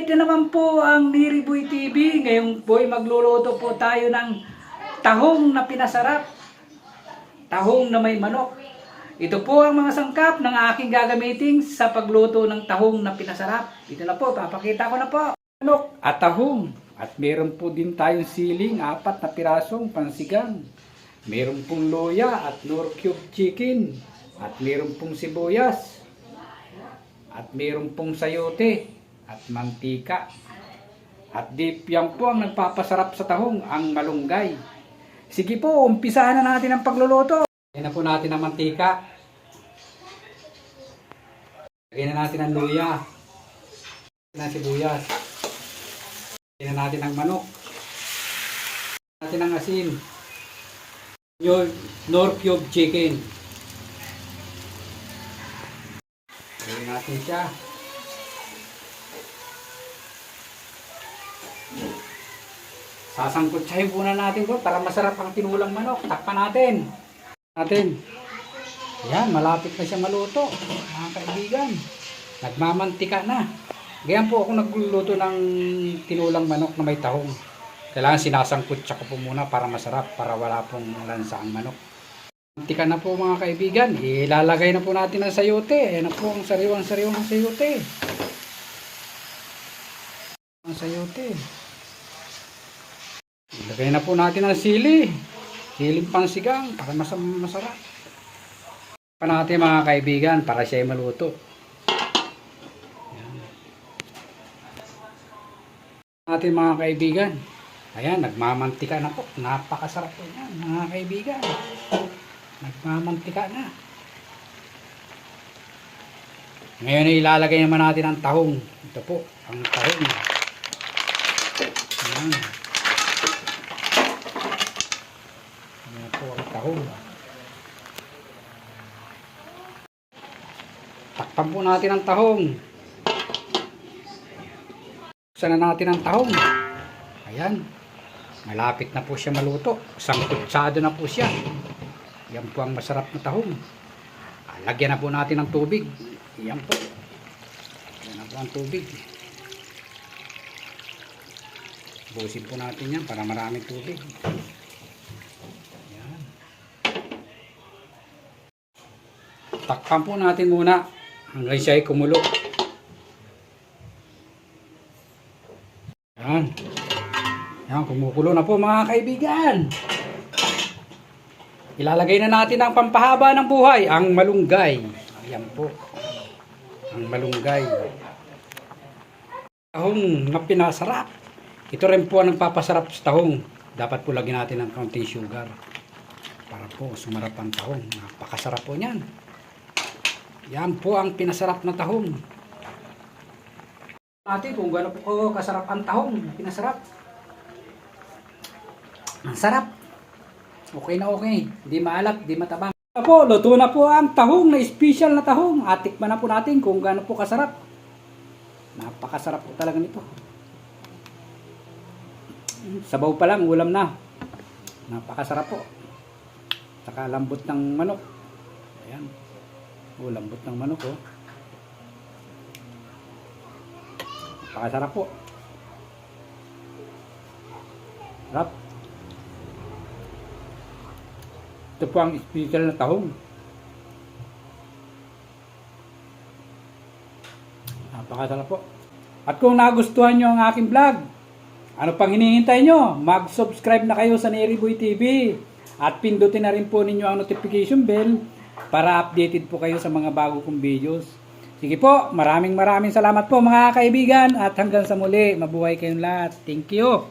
naman po ang Niriboy TV. Ngayon po ay magluluto po tayo ng tahong na pinasarap. Tahong na may manok. Ito po ang mga sangkap ng aking gagamitin sa pagluto ng tahong na pinasarap. Ito na po, papakita ko na po. Manok at tahong. At meron po din tayong siling, apat na pirasong pansigang. Meron pong loya at nor cube chicken. At meron pong sibuyas. At meron pong sayote at mantika. At dip yan po ang nagpapasarap sa tahong, ang malunggay. Sige po, umpisahan na natin ang pagluluto. Lagyan na po natin ang mantika. Lagyan na natin ang luya. Lagyan na sibuyas. Lagyan na natin ang manok. Lagyan natin ang asin. Your nor cube chicken. Lagyan natin siya. Sasangkutsahin muna natin ko para masarap ang tinulang manok. Takpan natin. Natin. Yan, malapit na siya maluto. Mga kaibigan. Nagmamantika na. Ganyan po ako nagluluto ng tinulang manok na may tahong. Kailangan sinasangkutsa ko po muna para masarap, para wala pong lansa ang manok. Mantika na po mga kaibigan. Ilalagay na po natin ang sayote. Ayan na po ang sariwang-sariwang sayote. Ang sayote. Ilagay na po natin ang sili. Siling pansigang para mas masarap. Pa natin mga kaibigan para siya ay maluto. Ayan. Natin mga kaibigan. Ayan, nagmamantika na po. Napakasarap po yan mga kaibigan. Nagmamantika na. Ngayon ay ilalagay naman natin ang tahong. Ito po, ang tahong. Ayan. Ayan po ang tahong. Takpan po natin ang tahong. Buksan na natin ang tahong. Ayan. Malapit na po siya maluto. Sangkutsado na po siya. Yan po ang masarap na tahong. Ah, Lagyan na po natin ng tubig. Yan po. Yan na po ang tubig. Busin po natin yan para maraming tubig. Takpan po natin muna hanggang siya ay kumulo. Yan. Yan, kumukulo na po mga kaibigan. Ilalagay na natin ang pampahaba ng buhay, ang malunggay. Ayan po. Ang malunggay. Tahong na pinasarap. Ito rin po ang nagpapasarap sa tahong. Dapat po lagyan natin ng kaunting sugar. Para po sumarap ang tahong. Napakasarap po niyan. Yan po ang pinasarap na tahong. Natin kung gaano po kasarap ang tahong. Pinasarap. Ang sarap. Okay na okay. Di maalat, di matabang. Na po, luto na po ang tahong na special na tahong. At tikman na po natin kung gaano po kasarap. Napakasarap po talaga nito. Sabaw pa lang, ulam na. Napakasarap po. Saka lambot ng manok. Ayan. Oh, lambot ng manok oh. Napakasarap po. Sarap. Ito po ang special na tahong. Napakasarap po. At kung nagustuhan nyo ang aking vlog, ano pang hinihintay nyo? Mag-subscribe na kayo sa Neriboy TV. At pindutin na rin po ninyo ang notification bell para updated po kayo sa mga bago kong videos. Sige po, maraming maraming salamat po mga kaibigan at hanggang sa muli, mabuhay kayong lahat. Thank you.